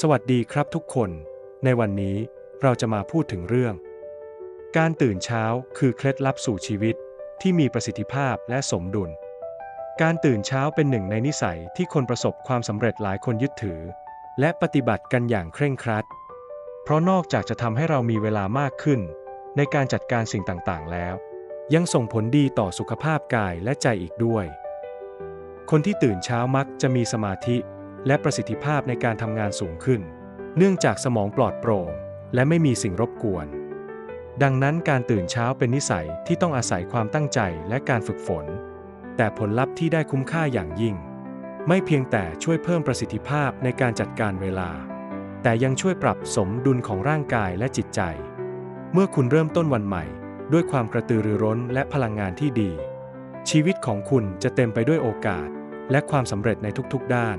สวัสดีครับทุกคน ในวันนี้เราจะมาพูดถึงเรื่อง การตื่นเช้าคือเคล็ดลับสู่ชีวิตที่มีประสิทธิภาพและสมดุล การตื่นเช้าเป็นหนึ่งในนิสัยที่คนประสบความสำเร็จหลายคนยึดถือ และปฏิบัติกันอย่างเคร่งครัด เพราะนอกจากจะทำให้เรามีเวลามากขึ้น ในการจัดการสิ่งต่างๆ แล้ว ยังส่งผลดีต่อสุขภาพกายและใจอีกด้วย คนที่ตื่นเช้ามักจะมีสมาธิ และประสิทธิภาพในการทำงานสูงขึ้น เนื่องจากสมองปลอดโปร่ง และไม่มีสิ่งรบกวน ดังนั้นการตื่นเช้าเป็นนิสัยที่ต้องอาศัยความตั้งใจและการฝึกฝน แต่ผลลัพธ์ที่ได้คุ้มค่าอย่างยิ่ง ไม่เพียงแต่ช่วยเพิ่มประสิทธิภาพในการจัดการเวลา แต่ยังช่วยปรับสมดุลของร่างกายและจิตใจ เมื่อคุณเริ่มต้นวันใหม่ ด้วยความกระตือรือร้นและพลังงานที่ดี ชีวิตของคุณจะเต็มไปด้วยโอกาส และความสำเร็จในทุกๆด้าน